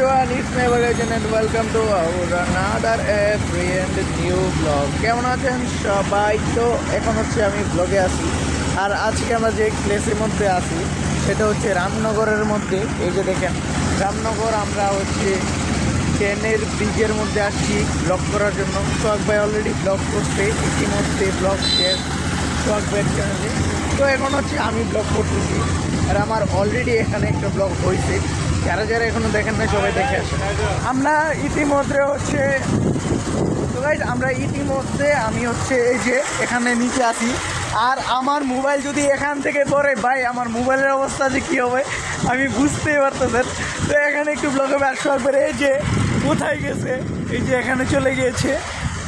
everyone, it's me Bagajan and welcome to our another every and new vlog. কেমন আছেন সবাই? তো এখন হচ্ছে আমি ব্লগে আছি। আর আজকে আমরা যে প্লেসের মধ্যে আছি সেটা হচ্ছে রামনগরের মধ্যে। এই যে দেখেন রামনগর আমরা হচ্ছে ট্রেনের ব্রিজের মধ্যে আসছি ব্লগ করার জন্য। সোহাগ ভাই অলরেডি ব্লগ করছে ইতিমধ্যে ব্লগ শেষ সোহাগ ভাইয়ের চ্যানেলে তো এখন হচ্ছে আমি ব্লগ করতেছি। আর আমার অলরেডি এখানে একটা ব্লগ হয়েছে যারা যারা এখনও দেখেন না সবাই দেখে আসেন। আমরা ইতিমধ্যে হচ্ছে আমরা ইতিমধ্যে আমি হচ্ছে এই যে এখানে নিচে আসি আর আমার মোবাইল যদি এখান থেকে পড়ে, ভাই, আমার মোবাইলের অবস্থা যে কী হবে, আমি বুঝতেই পারতেছেন। তো এখানে একটু ব্লগ হবে, আর সরকার এই যে কোথায় গেছে, এই যে এখানে চলে গিয়েছে।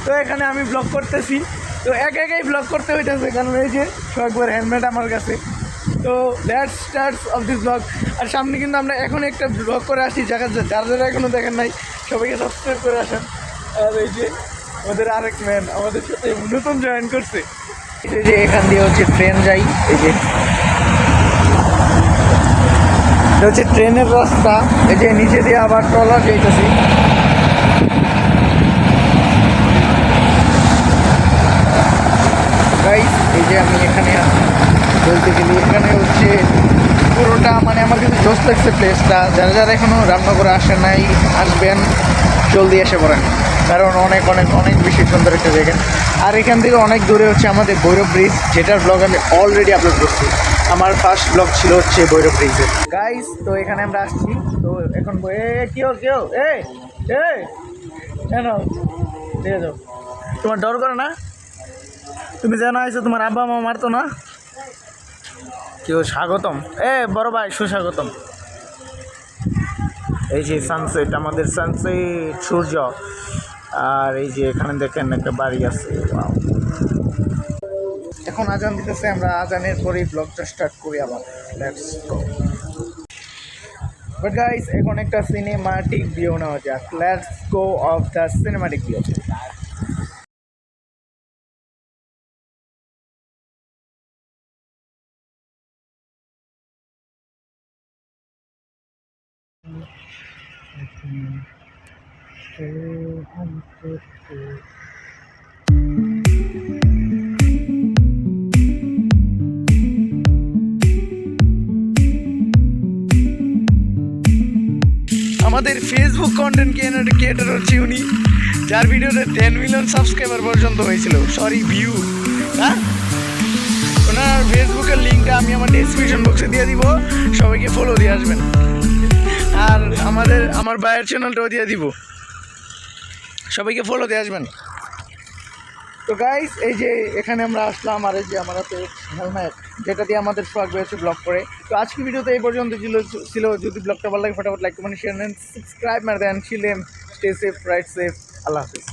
তো এখানে আমি ব্লগ করতেছি। তো এক একাই ব্লগ করতে হইতেছে, কারণ এই যে সোহাগবার হেলমেট আমার কাছে। তো that's starts off this blog আর সামনে কিন্তু আমরা এখন একটা ব্লগ করে আসছি, যারা যারা যারা এখনও দেখেন নাই, সবাইকে সাবস্ক্রাইব করে আসেন। আর এই যে আমাদের আরেক ম্যান আমাদের সাথে নতুন জয়েন করছে। এই যে এখান দিয়ে হচ্ছে ট্রেন যাই, এই যে। হচ্ছে ট্রেনের রাস্তা, এই যে নিচে দিয়ে আবার ট্রলার গাইস এই যে আমি এখানে আছি। বলতে গেলে এখানে হচ্ছে পুরোটা মানে আমার কিন্তু জোস লাগছে প্লেসটা যারা যারা এখনও রামনগরে আসে নাই, আসবেন, জলদি এসে পড়েন। কারণ অনেক অনেক অনেক বেশি সুন্দর একটা জায়গা। আর এখান থেকে অনেক দূরে হচ্ছে আমাদের ভৈরব ব্রিজ যেটার ব্লগ আমি অলরেডি আপলোড করছি। আমার ফার্স্ট ব্লগ ছিল হচ্ছে ভৈরব ব্রিজের গাইস তো এখানে আমরা আসছি। তো এখন এ কেউ কেউ এ এ, কেন? ঠিক আছে তোমার ডর করে না? তুমি জানো আইছো, তোমার আব্বা মা মারতো না? কেউ স্বাগতম? এ, বড় ভাই, সুস্বাগতম। এই যে সানসেট আমাদের সানসেট সূর্য। আর এই যে এখানে দেখেন, একটা বাড়ি আছে! এখন আজান দিতেছে, আমরা আজানের পরেই ব্লগটা স্টার্ট করি আবার। লেটস গো বাট গাইস এখন একটা সিনেমাটিক ভিউ নেওয়া যাক। Let's go of the cinematic view আমাদের ফেসবুক কন্টেন্ট ক্রিয়েটার হচ্ছে উনি, যার ভিডিওতে টেন মিলিয়ন সাবস্ক্রাইবার পর্যন্ত হয়েছিল। সরি ভিউ হ্যাঁ? ওনার ফেসবুকের লিঙ্কটা আমি আমার ডিসক্রিপশন বক্সে দিয়ে দিব, সবাইকে ফলো দিয়ে আসবেন। আর আমাদের, আমার ভাইয়ের চ্যানেলটাও দিয়ে দিব। সবাইকে ফলো দিয়ে আসবেন। তো গাইস এই যে এখানে আমরা আসলাম, আর এই যে আমার হাতে হেলমেট যেটা দিয়ে আমাদের সোয়াগ হচ্ছে ব্লগ করে। তো আজকে ভিডিওতে এই পর্যন্ত ছিল ছিল। যদি ব্লগটা ভালো লাগে, ফটাফট লাইক কমেন্ট শেয়ার নেন সাবস্ক্রাইব মার দেন ছিলেন স্টে সেফ রাইট সেফ আল্লাহ হাফিজ।